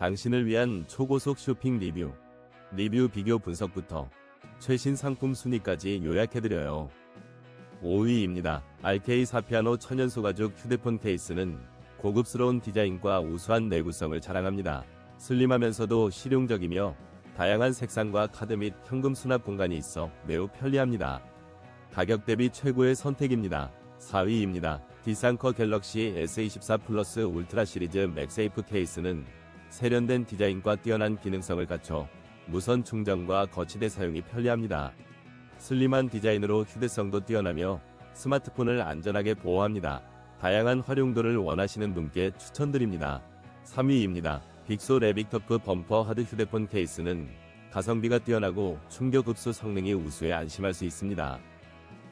당신을 위한 초고속 쇼핑 리뷰, 리뷰 비교 분석부터 최신 상품 순위까지 요약해드려요. 5위입니다. RK 사피아노 천연소 가죽 휴대폰 케이스는 고급스러운 디자인과 우수한 내구성을 자랑합니다. 슬림하면서도 실용적이며 다양한 색상과 카드 및 현금 수납 공간이 있어 매우 편리합니다. 가격 대비 최고의 선택입니다. 4위입니다. 디상커 갤럭시 S24 플러스 울트라 시리즈 맥세이프 케이스는 세련된 디자인과 뛰어난 기능성을 갖춰 무선 충전과 거치대 사용이 편리합니다. 슬림한 디자인으로 휴대성도 뛰어나며 스마트폰을 안전하게 보호합니다. 다양한 활용도를 원하시는 분께 추천드립니다. 3위입니다. 빅소 레빅터프 범퍼 하드 휴대폰 케이스는 가성비가 뛰어나고 충격 흡수 성능이 우수해 안심할 수 있습니다.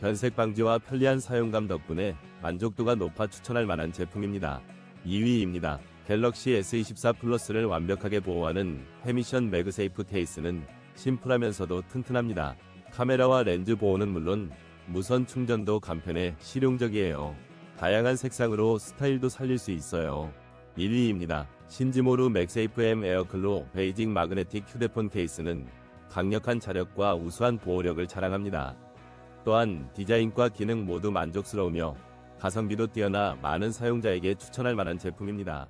변색 방지와 편리한 사용감 덕분에 만족도가 높아 추천할 만한 제품입니다. 2위입니다. 갤럭시 S24 플러스를 완벽하게 보호하는 헤미션 매그세이프 케이스는 심플하면서도 튼튼합니다. 카메라와 렌즈 보호는 물론 무선 충전도 간편해 실용적이에요. 다양한 색상으로 스타일도 살릴 수 있어요. 1위입니다. 신지모루 맥세이프 M 에어클로 베이징 마그네틱 휴대폰 케이스는 강력한 자력과 우수한 보호력을 자랑합니다. 또한 디자인과 기능 모두 만족스러우며 가성비도 뛰어나 많은 사용자에게 추천할 만한 제품입니다.